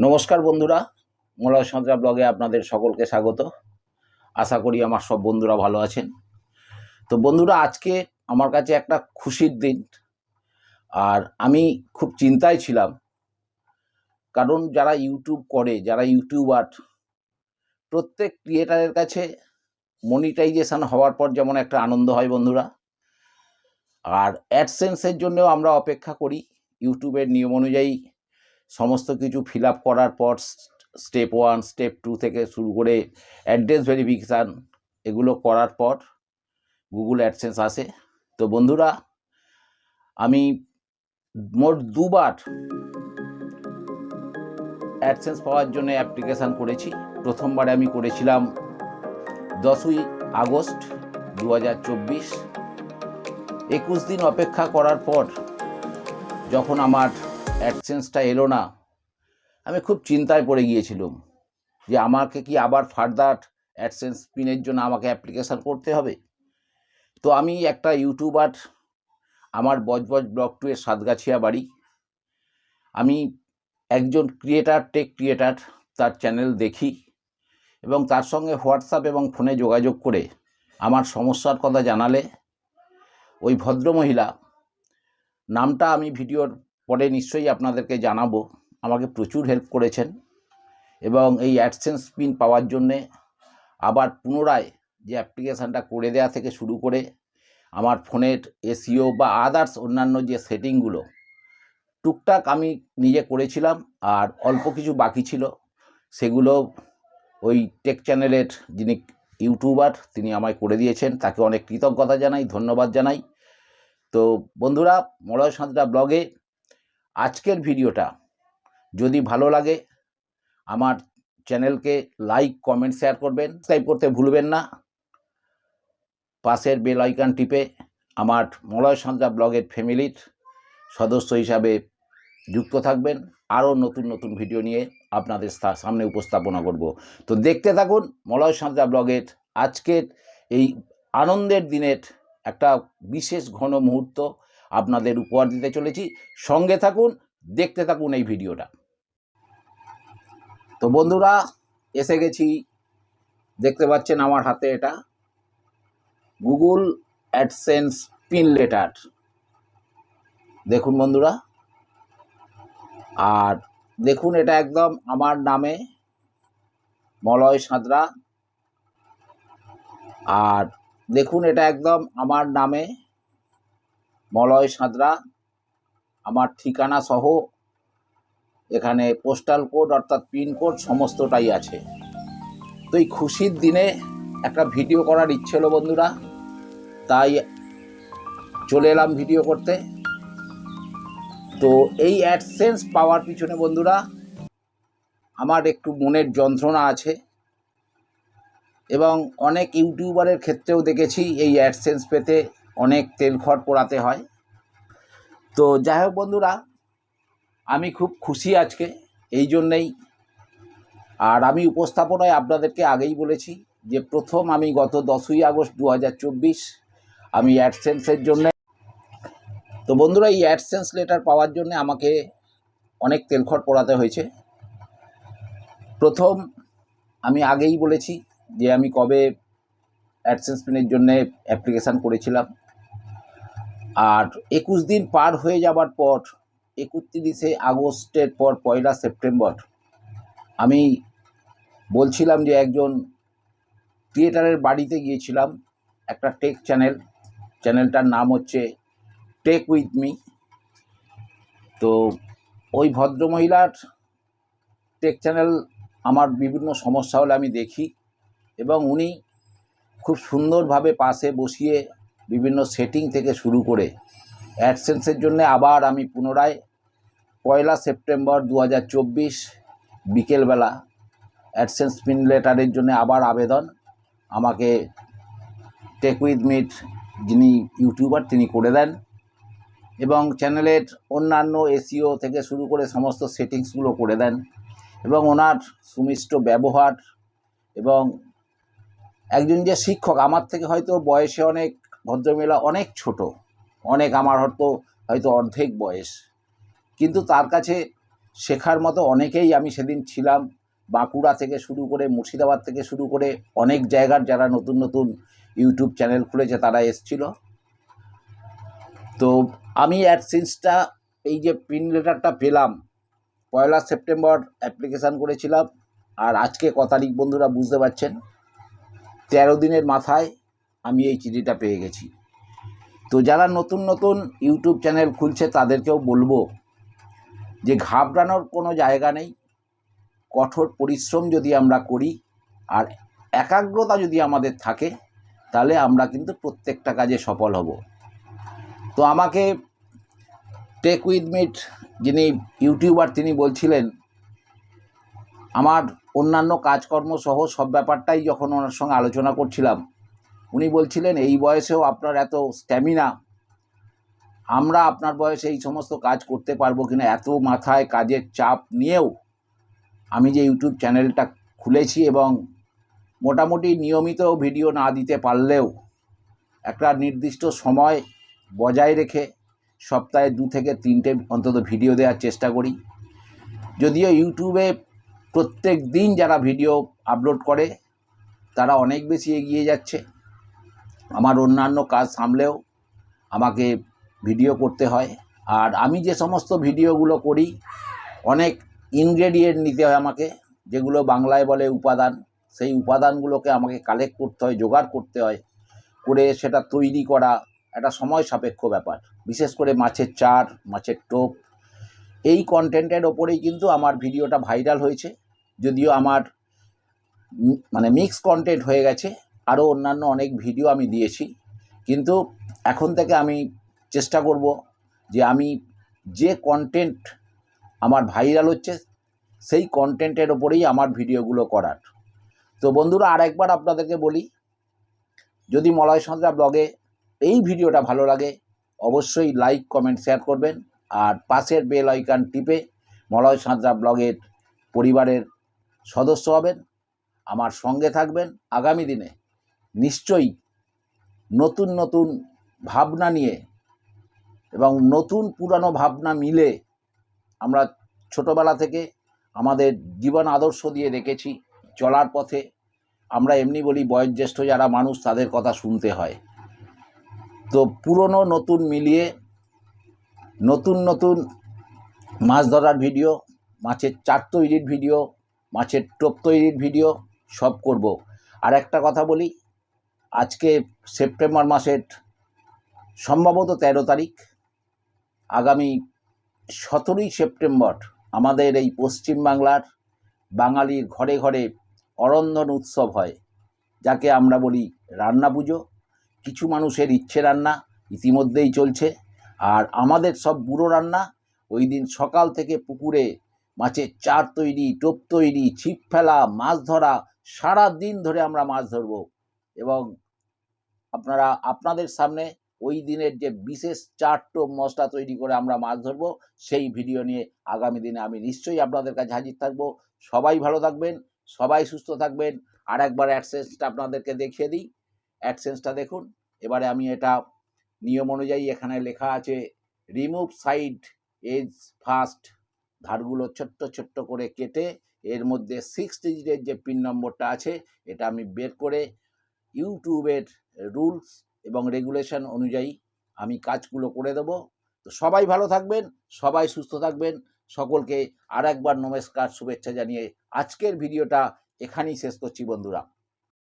নমস্কার বন্ধুরা, মোলায় সন্ত্রা ব্লগে আপনাদের সকলকে স্বাগত। আশা করি আমার সব বন্ধুরা ভালো আছেন। তো বন্ধুরা, আজকে আমার কাছে একটা খুশির দিন। আর আমি খুব চিন্তায় ছিলাম। কারণ যারা ইউটিউব করে, যারা ইউটিউবার, প্রত্যেক ক্রিয়েটারের কাছে মনিটাইজেশান হওয়ার পর যেমন একটা আনন্দ হয় বন্ধুরা। আর অ্যাডসেন্সের জন্যও আমরা অপেক্ষা করি। ইউটিউবের নিয়ম অনুযায়ী সমস্ত কিছু ফিল আপ করার পর স্টেপ ওয়ান স্টেপ টু থেকে শুরু করে অ্যাড্রেস ভেরিফিকেশান এগুলো করার পর গুগল অ্যাডসেন্স আসে। তো বন্ধুরা, আমি মোট দুবার অ্যাডসেন্স পাওয়ার জন্য অ্যাপ্লিকেশান করেছি। প্রথমবারে আমি করেছিলাম দশই আগস্ট দু হাজার চব্বিশ। একুশ দিন অপেক্ষা করার পর যখন আমার অ্যাডসেন্সটা এলো না। আমি খুব চিন্তায় পড়ে গিয়েছিলাম যে আমাকে কি আবার ফার্দার অ্যাডসেন্স পিনের জন্য আমাকে অ্যাপ্লিকেশান করতে হবে? তো আমি একটা ইউটিউবার, আমার বজবজ ব্লক টু এর সাতগাছিয়া বাড়ি। আমি একজন ক্রিয়েটার টেক ক্রিয়েটার তার চ্যানেল দেখি এবং তার সঙ্গে হোয়াটসঅ্যাপ এবং ফোনে যোগাযোগ করে আমার সমস্যার কথা জানালে ওই ভদ্রমহিলা, নামটা আমি ভিডিওর পরে নিশ্চয়ই আপনাদেরকে জানাব। আমাকে প্রচুর হেল্প করেছেন এবং এই অ্যাডসেন্স পিন পাওয়ার জন্যে আবার পুনরায় যে অ্যাপ্লিকেশানটা করে দেওয়া থেকে শুরু করে আমার ফোনের এসিও বা আদার্স অন্যান্য যে সেটিংগুলো টুকটাক আমি নিজে করেছিলাম আর অল্প কিছু বাকি ছিল। সেগুলো ওই টেক চ্যানেলের যিনি ইউটিউবার তিনি আমায় করে দিয়েছেন। তাকে অনেক কৃতজ্ঞতা জানাই, ধন্যবাদ জানাই। তো বন্ধুরা, মলয় সাঁতরা ব্লগে আজকের ভিডিওটা যদি ভালো লাগে, আমার চ্যানেলকে লাইক, কমেন্ট, শেয়ার করবেন। সাবস্ক্রাইব করতে ভুলবেন না। পাশের বেল আইকন টিপে আমার মলয় সাঁতরা ব্লগের ফ্যামিলির সদস্য হিসাবে যুক্ত থাকবেন। আরও নতুন নতুন ভিডিও নিয়ে আপনাদের সামনে উপস্থাপনা করব। তো দেখতে থাকুন মলয় সাঁতরা ব্লগের আজকের এই আনন্দের দিনের একটা বিশেষ ঘন মুহূর্ত। আপনাদের উপহার দিতে চলেছি। সঙ্গে থাকুন, দেখতে থাকুন এই ভিডিওটা। তো বন্ধুরা, এসে গেছি। দেখতে পাচ্ছেন আমার হাতে এটা। Google AdSense pin letter. দেখুন বন্ধুরা। আর দেখুন এটা একদম আমার নামে, মলয় সাঁতরা। আর দেখুন এটা একদম আমার নামে মলয় সাঁতরা, আমার ঠিকানা সহ এখানে পোস্টাল কোড অর্থাৎ পিনকোড সমস্তটাই আছে। তো এই খুশির দিনে একটা ভিডিও করার ইচ্ছে হলো বন্ধুরা, তাই চলে এলাম ভিডিও করতে। তো এই অ্যাডসেন্স পাওয়ার পিছনে বন্ধুরা, আমার একটু মনের যন্ত্রণা আছে এবং অনেক ইউটিউবারের ক্ষেত্রেও দেখেছি এই অ্যাডসেন্স পেতে। অনেক তেল খড় পোড়াতে হয়। তো যাই হোক বন্ধুরা, আমি খুব খুশি আজকে এই জন্যেই। আর আমি উপস্থাপনায় আপনাদেরকে আগেই বলেছি যে প্রথম আমি গত দশই আগস্ট দু হাজার চব্বিশ আমি অ্যাডসেন্সের জন্য। তো বন্ধুরা, এই অ্যাডসেন্স লেটার পাওয়ার জন্য আমাকে অনেক তেলখড় পোড়াতে হয়েছে। প্রথম আমি আগেই বলেছি যে আমি কবে অ্যাডসেন্স পিনের জন্য অ্যাপ্লিকেশান করেছিলাম। আর একুশ দিন পার হয়ে যাবার পর একত্রিশে আগস্টের পর পয়লা সেপ্টেম্বর, আমি বলছিলাম যে একজন ক্রিয়েটারের বাড়িতে গিয়েছিলাম, একটা টেক চ্যানেল। চ্যানেলটার নাম হচ্ছে টেক উইথ মি। তো ওই ভদ্রমহিলার টেক চ্যানেল আমার বিভিন্ন সমস্যা হলে আমি দেখি এবং উনি খুব সুন্দরভাবে পাশে বসিয়ে বিভিন্ন সেটিং থেকে শুরু করে অ্যাডসেন্সের জন্য আবার আমি পুনরায় পয়লা সেপ্টেম্বর দু হাজার চব্বিশ বিকেলবেলা অ্যাডসেন্স পিন লেটারের জন্য আবার আবেদন। আমাকে টেক উইথ মিট যিনি ইউটিউবার তিনি করে দেন এবং চ্যানেলের অন্যান্য এসিও থেকে শুরু করে সমস্ত সেটিংসগুলো করে দেন এবং ওনার সুমিষ্ট ব্যবহার এবং একজন যে শিক্ষক, আমার থেকে হয়তো বয়সে অনেক ভদ্রমহিলা অনেক ছোট, অনেক আমার হয়তো হয়তো অর্ধেক বয়স। কিন্তু তার কাছে শেখার মতো অনেকেই আমি সেদিন ছিলাম। বাঁকুড়া থেকে শুরু করে মুর্শিদাবাদ থেকে শুরু করে অনেক জায়গার যারা নতুন নতুন ইউটিউব চ্যানেল খুলেছে তারা এসছিল। তো আমি অ্যাডসেন্সটা এই যে পিন লেটারটা পেলাম, পয়লা সেপ্টেম্বর অ্যাপ্লিকেশান করেছিলাম। আর আজকে ক তারিখ বন্ধুরা বুঝতে পারছেন? তেরো দিনের মাথায় আমি এই চিঠিটা পেয়ে গেছি। তো যারা নতুন নতুন ইউটিউব চ্যানেল খুলছে, তাদেরকেও বলব যে ঘাবড়ানোর কোনো জায়গা নেই। কঠোর পরিশ্রম যদি আমরা করি আর একাগ্রতা যদি আমাদের থাকে, তাহলে আমরা কিন্তু প্রত্যেকটা কাজে সফল হব। তো আমাকে টেক উইথ মিট যিনি ইউটিউবার, তিনি বলছিলেন, আমার অন্যান্য কাজকর্ম সহ সব ব্যাপারটাই যখন ওনার সঙ্গে আলোচনা করছিলাম উনি বলছিলেন, এই বয়সেও আপনার এত স্ট্যামিনা আমরা আপনার বয়সে এই সমস্ত কাজ করতে পারব কিনা? এত মাথায় কাজের চাপ নিয়েও আমি যে ইউটিউব চ্যানেলটা খুলেছি এবং মোটামুটি নিয়মিত ভিডিও না দিতে পারলেও একটা নির্দিষ্ট সময় বজায় রেখে সপ্তাহে দু থেকে তিনটে অন্তত ভিডিও দেওয়ার চেষ্টা করি। যদিও ইউটিউবে প্রত্যেক দিন যারা ভিডিও আপলোড করে, তারা অনেক বেশি এগিয়ে যাচ্ছে। আমার অন্যান্য কাজ সামলেও আমাকে ভিডিও করতে হয়। আর আমি যে সমস্ত ভিডিওগুলো করি, অনেক ইনগ্রেডিয়েন্ট নিতে হয় আমাকে, যেগুলো বাংলায় বলে উপাদান। সেই উপাদানগুলোকে আমাকে কালেক্ট করতে হয়, জোগাড় করতে হয়, করে সেটা তৈরি করা একটা সময় সাপেক্ষ ব্যাপার। বিশেষ করে মাছের চার, মাছের টোপ, এই কন্টেন্টের ওপরেই কিন্তু আমার ভিডিওটা ভাইরাল হয়েছে। যদিও আমার মানে মিক্স কন্টেন্ট হয়ে গেছে আরও অন্যান্য অনেক ভিডিও আমি দিয়েছি। কিন্তু এখন থেকে আমি চেষ্টা করব যে আমি যে কন্টেন্ট আমার ভাইরাল হচ্ছে, সেই কন্টেন্টের ওপরেই আমার ভিডিওগুলো করার। তো বন্ধুরা, আরেকবার আপনাদেরকে বলি, যদি মলয় সন্ধ্যা ব্লগে এই ভিডিওটা ভালো লাগে, অবশ্যই লাইক কমেন্ট শেয়ার করবেন। আর পাশের বেল আইকন টিপে মলয় সাঁতরা ব্লগের পরিবারের সদস্য হবেন, আমার সঙ্গে থাকবেন। আগামী দিনে নিশ্চয়ই নতুন নতুন ভাবনা নিয়ে এবং নতুন পুরানো ভাবনা মিলে আমরা ছোটবেলা থেকে আমাদের জীবন আদর্শ দিয়ে রেখেছি, চলার পথে। আমরা এমনি বলি বয়োজ্যেষ্ঠ যারা মানুষ, তাদের কথা শুনতে হয়। তো পুরনো নতুন মিলিয়ে নতুন নতুন মাছ ধরার ভিডিও, মাছের চার তৈরির ভিডিও, মাছের টোপ তৈরির ভিডিও সব করব। আর একটা কথা বলি আজকে সেপ্টেম্বর মাসের সম্ভবত তেরো তারিখ, আগামী সতেরোই সেপ্টেম্বর আমাদের এই পশ্চিমবাংলার বাঙালির ঘরে ঘরে অরন্ধন উৎসব হয়, যাকে আমরা বলি রান্না পুজো। কিছু মানুষের ইচ্ছে রান্না ইতিমধ্যেই চলছে, আর আমাদের সব বুড়ো রান্না ওই দিন সকাল থেকে পুকুরে মাছের চার তৈরি, টোপ তৈরি, ছিপ ফেলা, মাছ ধরা সারা দিন ধরে আমরা মাছ ধরব এবং আপনারা, আপনাদের সামনে ওই দিনের যে বিশেষ চার টোপ মশলা তৈরি করে আমরা মাছ ধরবো, সেই ভিডিও নিয়ে আগামী দিনে আমি নিশ্চয়ই আপনাদের কাছে হাজির থাকব। সবাই ভালো থাকবেন, সবাই সুস্থ থাকবেন। আর একবার অ্যাডসেন্সটা আপনাদেরকে দেখিয়ে দিই। অ্যাডসেন্সটা দেখুন। এবারে আমি এটা নিয়ম অনুযায়ী এখানে লেখা আছে রিমুভ সাইড এজ ফার্স্ট ধারগুলো ছোট্ট ছোট্ট করে কেটে এর মধ্যে সিক্স ডিজিটের যে পিন নম্বরটা আছে, এটা আমি বের করে ইউটিউবের রুলস এবং রেগুলেশন অনুযায়ী আমি কাজগুলো করে দেব। তো সবাই ভালো থাকবেন, সবাই সুস্থ থাকবেন। সকলকে আর একবার নমস্কার, শুভেচ্ছা জানিয়ে আজকের ভিডিওটা এখানেই শেষ করছি বন্ধুরা।